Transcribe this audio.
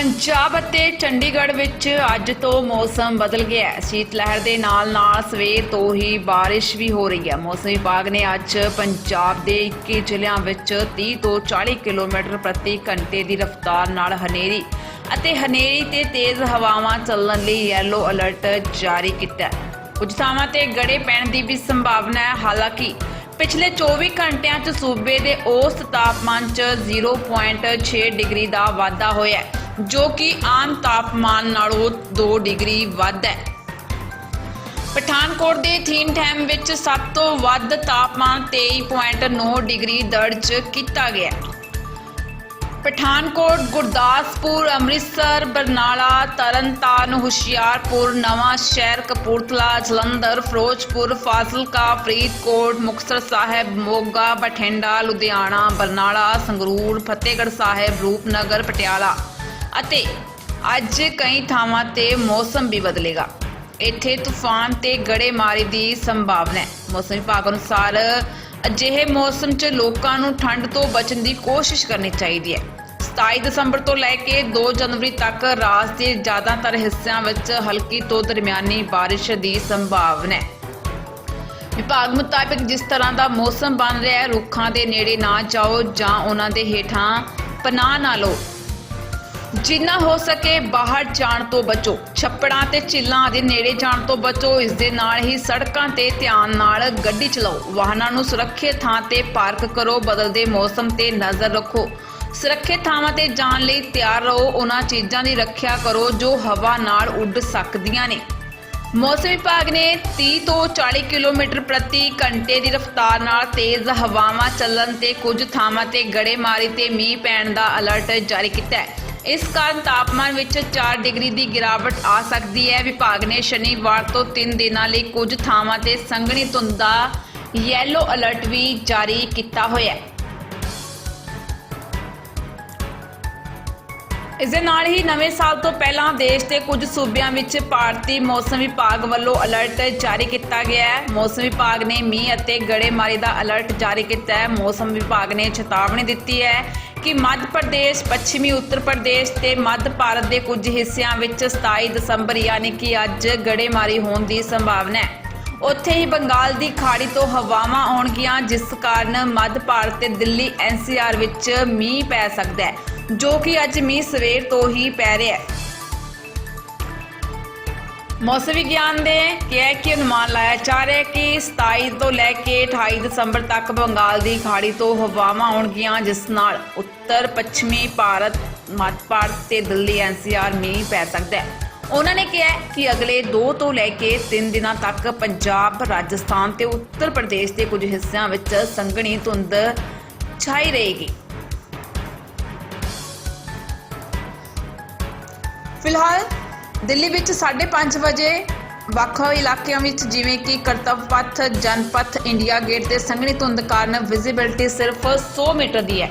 ਪੰਜਾਬ ਅਤੇ ਚੰਡੀਗੜ੍ਹ ਵਿੱਚ ਅੱਜ ਤੋਂ ਮੌਸਮ ਬਦਲ ਗਿਆ ਹੈ। ਸ਼ੀਤ ਲਹਿਰ ਦੇ ਨਾਲ-ਨਾਲ ਸਵੇਰ ਤੋਂ ਹੀ ਬਾਰਿਸ਼ ਵੀ ਹੋ ਰਹੀ ਹੈ। ਮੌਸਮ ਵਿਭਾਗ ਨੇ ਅੱਜ ਪੰਜਾਬ ਦੇ 21 ਜ਼ਿਲ੍ਹਿਆਂ ਵਿੱਚ 30 ਤੋਂ 40 ਕਿਲੋਮੀਟਰ ਪ੍ਰਤੀ ਘੰਟੇ ਦੀ ਰਫ਼ਤਾਰ ਨਾਲ ਹਨੇਰੀ ਅਤੇ ਹਨੇਰੀ ਤੇ ਤੇਜ਼ ਹਵਾਵਾਂ ਚੱਲਣ ਲਈ ਯੈਲੋ ਅਲਰਟ ਜਾਰੀ ਕੀਤਾ ਹੈ। ਕੁਝ ਥਾਵਾਂ ਤੇ ਗੜੇ ਪੈਣ ਦੀ ਵੀ ਸੰਭਾਵਨਾ ਹੈ। ਹਾਲਾਂਕਿ ਪਿਛਲੇ 24 ਘੰਟਿਆਂ 'ਚ ਸੂਬੇ ਦੇ ਔਸਤ ਤਾਪਮਾਨ 'ਚ 0.6 ਡਿਗਰੀ ਦਾ ਵਾਧਾ ਹੋਇਆ ਹੈ। ਜੋ ਕਿ ਆਮ ਤਾਪਮਾਨ ਨਾਲੋਂ 2 ਡਿਗਰੀ ਵੱਧ ਹੈ। ਪਠਾਨਕੋਟ ਦੇ ਥੀਨ ਟਾਈਮ ਵਿੱਚ ਸਭ ਤੋਂ ਵੱਧ ਤਾਪਮਾਨ 23.9 ਡਿਗਰੀ ਦਰਜ ਕੀਤਾ ਗਿਆ ਪਠਾਨਕੋਟ, ਗੁਰਦਾਸਪੁਰ, ਅੰਮ੍ਰਿਤਸਰ, ਬਰਨਾਲਾ, ਤਰਨਤਾਰਨ, ਹੁਸ਼ਿਆਰਪੁਰ, ਨਵਾਂ ਸ਼ਹਿਰ ਕਪੂਰਥਲਾ, ਜਲੰਧਰ, ਫਿਰੋਜ਼ਪੁਰ, ਫਾਜ਼ਿਲਕਾ, ਫਰੀਦਕੋਟ, ਮੁਕਤਸਰ ਸਾਹਿਬ, ਮੋਗਾ, ਬਠਿੰਡਾ, ਲੁਧਿਆਣਾ, ਬਰਨਾਲਾ, ਸੰਗਰੂਰ, ਫਤਿਹਗੜ੍ਹ ਸਾਹਿਬ, ਰੂਪਨਗਰ, ਪਟਿਆਲਾ। ਅਤੇ ਅੱਜ ਕਈ ਥਾਵਾਂ ਤੇ ਮੌਸਮ ਵੀ ਬਦਲੇਗਾ। ਇੱਥੇ ਤੂਫਾਨ ਤੇ ਗੜੇਮਾਰੀ ਦੀ ਸੰਭਾਵਨਾ ਹੈ। ਮੌਸਮ ਵਿਭਾਗ ਅਨੁਸਾਰ ਅਜਿਹੇ ਮੌਸਮ 'ਚ ਲੋਕਾਂ ਨੂੰ ਠੰਡ ਤੋਂ ਬਚਣ ਦੀ ਕੋਸ਼ਿਸ਼ ਕਰਨੀ ਚਾਹੀਦੀ ਹੈ। 27 ਦਸੰਬਰ ਤੋਂ ਲੈ ਕੇ 2 ਜਨਵਰੀ ਤੱਕ ਰਾਜ ਦੇ ਜ਼ਿਆਦਾਤਰ ਹਿੱਸਿਆਂ ਵਿੱਚ ਹਲਕੀ ਤੋਂ ਦਰਮਿਆਨੀ ਬਾਰਿਸ਼ ਦੀ ਸੰਭਾਵਨਾ ਹੈ। ਵਿਭਾਗ ਮੁਤਾਬਿਕ ਜਿਸ ਤਰ੍ਹਾਂ ਦਾ ਮੌਸਮ ਬਣ ਰਿਹਾ ਹੈ, ਰੁੱਖਾਂ ਦੇ ਨੇੜੇ ਨਾ ਜਾਓ ਜਾਂ ਉਹਨਾਂ ਦੇ ਹੇਠਾਂ ਪਨਾਹ ਨਾ ਲਓ। ਜਿੰਨਾ ਹੋ ਸਕੇ ਬਾਹਰ ਜਾਣ ਤੋਂ ਬਚੋ। ਛੱਪੜਾਂ ਤੇ ਝੀਲਾਂ ਦੇ ਨੇੜੇ ਜਾਣ ਤੋਂ ਬਚੋ। ਇਸ ਦੇ ਨਾਲ ਹੀ ਸੜਕਾਂ ਤੇ ਧਿਆਨ ਨਾਲ ਗੱਡੀ ਚਲਾਓ। ਵਾਹਨਾਂ ਨੂੰ ਸੁਰੱਖਿਅਤ ਥਾਂ ਤੇ ਪਾਰਕ ਕਰੋ। ਬਦਲਦੇ ਮੌਸਮ ਤੇ ਨਜ਼ਰ ਰੱਖੋ। ਸੁਰੱਖਿਅਤ ਥਾਵਾਂ ਤੇ ਜਾਣ ਲਈ ਤਿਆਰ ਰਹੋ। ਉਹਨਾਂ ਚੀਜ਼ਾਂ ਦੀ ਰੱਖਿਆ ਕਰੋ ਜੋ ਹਵਾ ਨਾਲ ਉੱਡ ਸਕਦੀਆਂ ਨੇ। ਮੌਸਮ ਵਿਭਾਗ ਨੇ 30 ਤੋਂ 40 ਕਿਲੋਮੀਟਰ ਪ੍ਰਤੀ ਘੰਟੇ ਦੀ ਰਫ਼ਤਾਰ ਨਾਲ ਤੇਜ਼ ਹਵਾਵਾਂ ਚੱਲਣ ਤੇ ਕੁਝ ਥਾਵਾਂ ਤੇ ਗੜੇਮਾਰੀ ਤੇ ਮੀਂਹ ਪੈਣ ਦਾ ਅਲਰਟ ਜਾਰੀ ਕੀਤਾ ਹੈ। ਇਸ ਕਾਰਨ ਤਾਪਮਾਨ ਵਿੱਚ 4 ਡਿਗਰੀ ਦੀ ਗਿਰਾਵਟ ਆ ਸਕਦੀ ਹੈ। ਵਿਭਾਗ ਨੇ ਸ਼ਨੀਵਾਰ ਤੋਂ 3 ਦਿਨਾਂ ਲਈ ਕੁਝ ਥਾਵਾਂ ਤੇ ਸੰਘਣੀ ਧੁੰਦ ਦਾ ਯੈਲੋ ਅਲਰਟ ਵੀ ਜਾਰੀ ਕੀਤਾ ਹੋਇਆ ਹੈ। ਇਸ ਦੇ ਨਾਲ ਹੀ ਨਵੇਂ ਸਾਲ ਤੋਂ ਪਹਿਲਾਂ ਦੇਸ਼ ਦੇ ਕੁਝ ਸੂਬਿਆਂ ਵਿੱਚ ਭਾਰਤੀ ਮੌਸਮ ਵਿਭਾਗ ਵੱਲੋਂ ਅਲਰਟ ਜਾਰੀ ਕੀਤਾ ਗਿਆ ਹੈ। ਮੌਸਮ ਵਿਭਾਗ ਨੇ ਮੀਂਹ ਅਤੇ ਗੜੇਮਾਰੀ ਦਾ ਅਲਰਟ ਜਾਰੀ ਕੀਤਾ ਹੈ। ਮੌਸਮ ਵਿਭਾਗ ਨੇ ਚੇਤਾਵਨੀ ਦਿੱਤੀ ਹੈ ਕਿ ਮੱਧ ਪ੍ਰਦੇਸ਼, ਪੱਛਮੀ ਉੱਤਰ ਪ੍ਰਦੇਸ਼ ਤੇ ਮੱਧ ਭਾਰਤ ਦੇ ਕੁਝ ਹਿੱਸਿਆਂ ਵਿੱਚ 27 ਦਸੰਬਰ ਯਾਨੀ ਕਿ ਅੱਜ ਗੜੇਮਾਰੀ ਹੋਣ ਦੀ ਸੰਭਾਵਨਾ ਹੈ। ਉੱਥੇ ਹੀ ਬੰਗਾਲ ਦੀ ਖਾੜੀ ਤੋਂ ਹਵਾਵਾਂ ਆਉਣਗੀਆਂ, ਜਿਸ ਕਾਰਨ ਮੱਧ ਭਾਰਤ ਤੇ ਦਿੱਲੀ ਐਨਸੀਆਰ ਵਿੱਚ ਮੀਂਹ ਪੈ ਸਕਦਾ ਹੈ, ਜੋ ਕਿ ਅੱਜ ਮੀਂਹ ਸਵੇਰ ਤੋਂ ਹੀ ਪੈ ਰਿਹਾ ਹੈ। ਮੌਸਮ ਵਿਗਿਆਨ ਦੇ ਕਿਹਾ ਕਿ ਅਨੁਮਾਨ ਲਾਇਆ ਜਾ ਰਿਹਾ ਹੈ ਕਿ 27 ਤੋਂ ਲੈ ਕੇ 28 ਦਸੰਬਰ ਤੱਕ ਬੰਗਾਲ ਦੀ ਖਾੜੀ ਤੋਂ ਹਵਾਵਾਂ ਆਉਣਗੀਆਂ, ਜਿਸ ਨਾਲ ਉੱਤਰ ਪੱਛਮੀ ਭਾਰਤ, ਮੱਧ ਭਾਰਤ ਤੇ ਦਿੱਲੀ ਐਨਸੀਆਰ ਮੀਂਹ ਪੈ ਸਕਦਾ ਹੈ। ਉਹਨਾਂ ਨੇ ਕਿਹਾ ਕਿ ਅਗਲੇ 2 ਤੋਂ ਲੈ ਕੇ 3 ਦਿਨਾਂ ਤੱਕ ਪੰਜਾਬ, ਰਾਜਸਥਾਨ ਤੇ ਉੱਤਰ ਪ੍ਰਦੇਸ਼ ਦੇ ਕੁਝ ਹਿੱਸਿਆਂ ਵਿੱਚ ਸੰਘਣੀ ਧੁੰਦ ਛਾਈ ਰਹੇਗੀ। ਫਿਲਹਾਲ ਦਿੱਲੀ ਵਿੱਚ 5:30 ਵਜੇ ਵੱਖ ਇਲਾਕਿਆਂ ਵਿੱਚ ਜਿਵੇਂ ਕਿ ਕਰਤਵ ਪਥ ਜਨਪਥ, ਇੰਡੀਆ ਗੇਟ ਤੇ ਸੰਘਣੀ ਧੁੰਦ ਕਾਰਨ ਵਿਜ਼ਿਬਿਲਟੀ ਸਿਰਫ 100 ਮੀਟਰ ਦੀ ਹੈ।